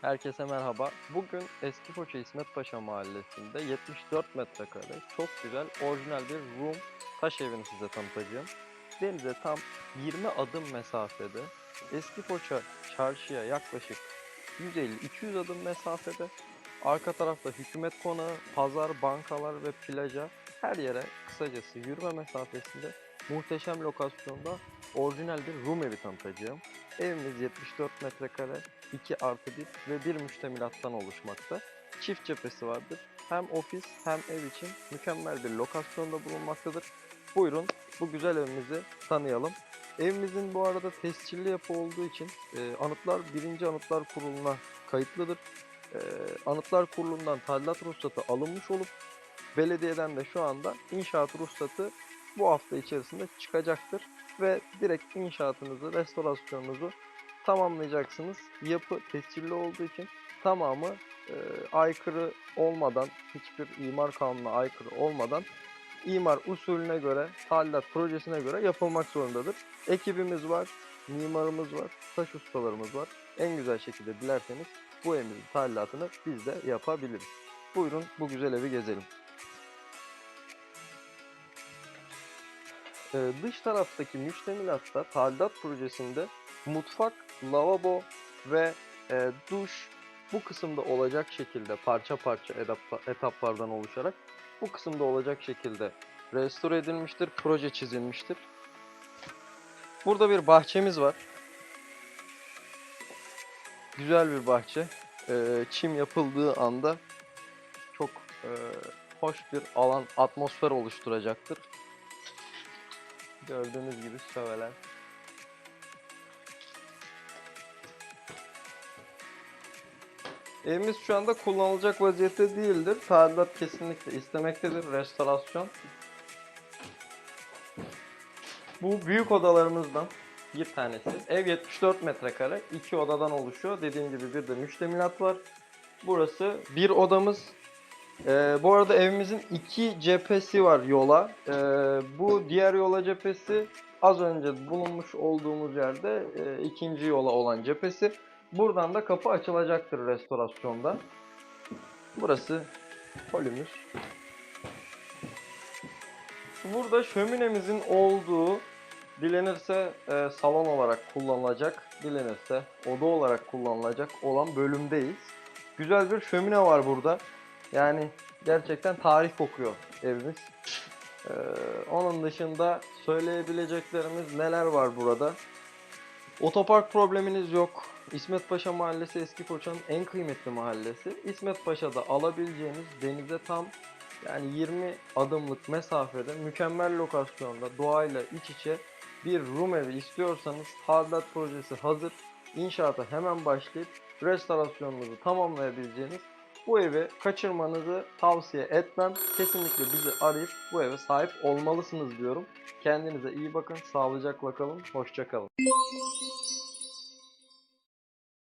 Herkese merhaba. Bugün Eski Foça İsmet Paşa Mahallesi'nde 74 metrekare çok güzel orijinal bir room taş evini size tanıtacağım. Denize tam 20 adım mesafede. Eski Foça çarşıya yaklaşık 150-200 adım mesafede. Arka tarafta hükümet konağı, pazar, bankalar ve plaja her yere kısacası yürüme mesafesinde muhteşem lokasyonda orijinal bir room evi tanıtacağım. Evimiz 74 metrekare, 2 artı 1 ve 1 müştemilattan oluşmakta. Çift cephesi vardır. Hem ofis hem ev için mükemmel bir lokasyonda bulunmaktadır. Buyurun bu güzel evimizi tanıyalım. Evimizin bu arada tescilli yapı olduğu için e, Anıtlar 1. Anıtlar Kurulu'na kayıtlıdır. E, Anıtlar Kurulu'ndan tadilat ruhsatı alınmış olup belediyeden de şu anda inşaat ruhsatı bu hafta içerisinde çıkacaktır ve direkt inşaatınızı, restorasyonunuzu tamamlayacaksınız. Yapı tescilli olduğu için tamamı e, aykırı olmadan, hiçbir imar kanununa aykırı olmadan imar usulüne göre, tadilat projesine göre yapılmak zorundadır. Ekibimiz var, mimarımız var, taş ustalarımız var. En güzel şekilde dilerseniz bu evimizin tadilatını biz de yapabiliriz. Buyurun bu güzel evi gezelim. Ee, dış taraftaki müştemilatta tadilat projesinde mutfak, lavabo ve e, duş bu kısımda olacak şekilde parça parça edap- etaplardan oluşarak bu kısımda olacak şekilde restore edilmiştir, proje çizilmiştir. Burada bir bahçemiz var. Güzel bir bahçe. Ee, çim yapıldığı anda çok e, hoş bir alan, atmosfer oluşturacaktır. Gördüğünüz gibi şövalem. Evimiz şu anda kullanılacak vaziyette değildir. Tadilat kesinlikle istemektedir. Restorasyon. Bu büyük odalarımızdan bir tanesi. Ev 74 metrekare. iki odadan oluşuyor. Dediğim gibi bir de müştemilat var. Burası bir odamız. Ee, bu arada evimizin iki cephesi var yola. Ee, bu diğer yola cephesi az önce bulunmuş olduğumuz yerde e, ikinci yola olan cephesi. Buradan da kapı açılacaktır restorasyonda. Burası holümüz. Burada şöminemizin olduğu dilenirse e, salon olarak kullanılacak, dilenirse oda olarak kullanılacak olan bölümdeyiz. Güzel bir şömine var burada. Yani gerçekten tarih kokuyor evimiz. Ee, onun dışında söyleyebileceklerimiz neler var burada? Otopark probleminiz yok. İsmet Paşa Mahallesi Eski Foça'nın en kıymetli mahallesi. İsmet Paşa'da alabileceğiniz denize tam yani 20 adımlık mesafede mükemmel lokasyonda doğayla iç içe bir Rum evi istiyorsanız tadilat projesi hazır. İnşaata hemen başlayıp restorasyonunuzu tamamlayabileceğiniz bu evi kaçırmanızı tavsiye etmem. Kesinlikle bizi arayıp bu eve sahip olmalısınız diyorum. Kendinize iyi bakın, sağlıcakla kalın, hoşça kalın.